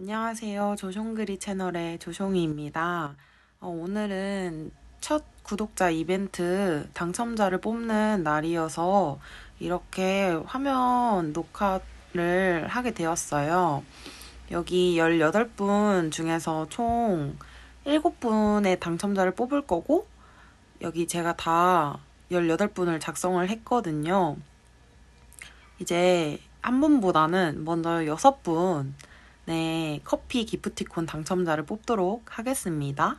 안녕하세요. 조숑그리 채널의 조숑이입니다. 어, 오늘은 첫 구독자 이벤트 당첨자를 뽑는 날이어서 이렇게 화면 녹화를 하게 되었어요. 여기 18분 중에서 총 7분의 당첨자를 뽑을 거고, 여기 제가 다 18분을 작성을 했거든요. 이제 한 분보다는 먼저 6분 네, 커피 기프티콘 당첨자를 뽑도록 하겠습니다.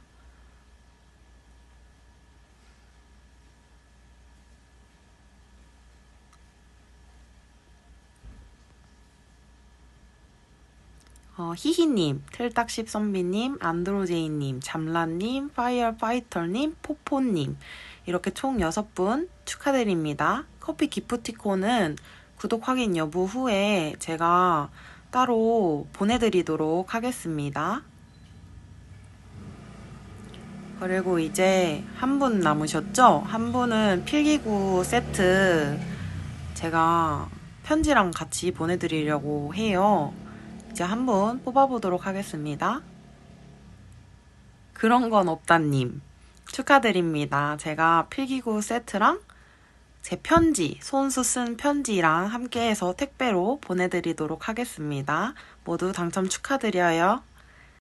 어, 히히님, 틀딱십 선비님, 안드로제이님, 잠라님, 파이어파이터님, 포포님 이렇게 총 6분 축하드립니다. 커피 기프티콘은 구독 확인 여부 후에 제가 따로 보내드리도록 하겠습니다. 그리고 이제 한 분 남으셨죠? 한 분은 필기구 세트 제가 편지랑 같이 보내드리려고 해요. 이제 한 분 뽑아보도록 하겠습니다. 그런 건 없다님. 축하드립니다. 제가 필기구 세트랑 제 편지, 손수 쓴 편지랑 함께해서 택배로 보내드리도록 하겠습니다. 모두 당첨 축하드려요.